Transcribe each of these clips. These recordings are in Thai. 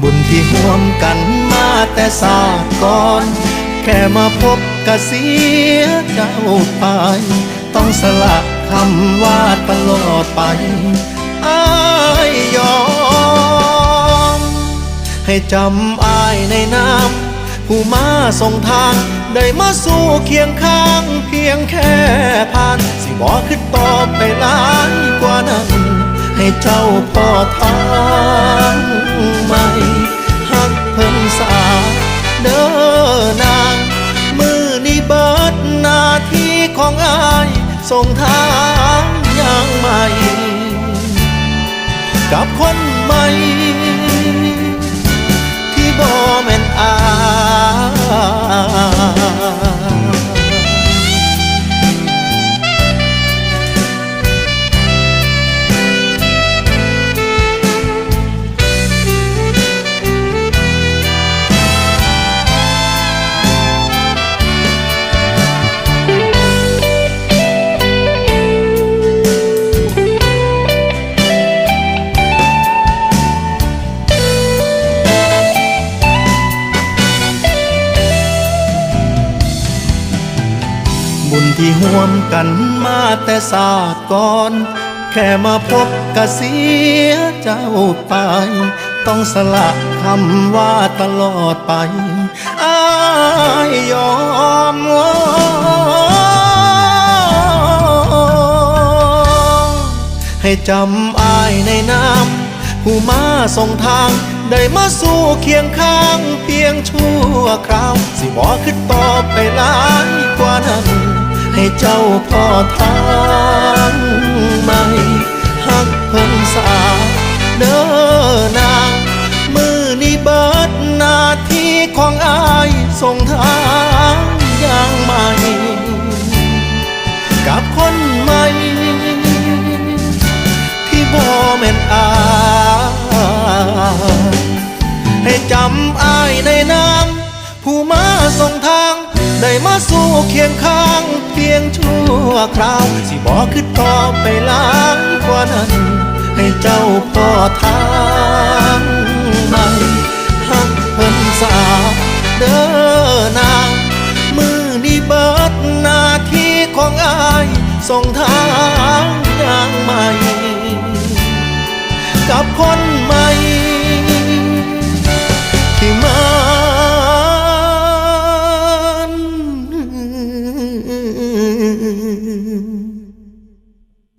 บุญที่ห่วมกันมาแต่ศาสตร์ก่อน แค่มาพบกะเสียเจ้าไป ต้องสละคำว่าตลอดไปอายยอม ให้จำอายในน้ำผู้มาส่งทาง ได้มาสู่เคียงข้างเพียงแค่ผ่าน สิบอกขึ้นต่อไปหลายกว่านั้น ให้เจ้าพอทาง ของอายส่งทางอย่างใหม่ กับคนใหม่ ญที่ห่วมกันมาแต่ศาสตร์ก่อน แค่มาพบกะเสียเจ้าไป ต้องสละคำว่าตลอดไปอายยอมให้จำอายในน้ำผู้มาส่งทาง ได้มาสู่เคียงข้างเพียงชั่วคราว สิบอกขึ้นต่อไปหลายกว่านั้น ให้เจ้าพอทางไม่หักเพิ่นสาเด้อนางมือนี้เบิดหน้าที่ของอายส่งทางอย่างใหม่ กับคนใหม่ ที่บ่แม่นอายให้จำอายในน้ำ ผู้มาส่งทาง ได้มาสู่เคียงข้าง เพียงชั่วคราว สิบอกขึ้นต่อไปหลายกว่านั้น ให้เจ้าพอทางใหม่หักเพิ่นสาเด้อนางมือนี้เบิดหน้าที่ของอายส่งทางอย่างใหม่กับคน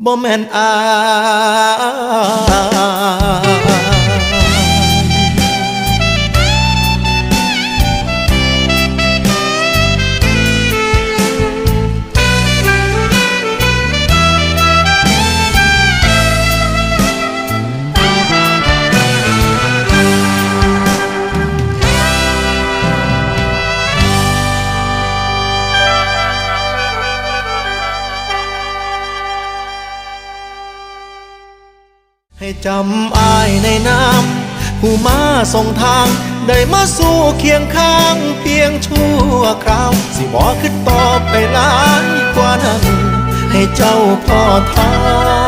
บ่แม่นอาย จำอายในน้ำผู้มาส่งทาง ได้มาสู่เคียงข้างเพียงชั่วคราว สิบอกขึ้นต่อไปหลายกว่านั้น ให้เจ้าพ่อทาง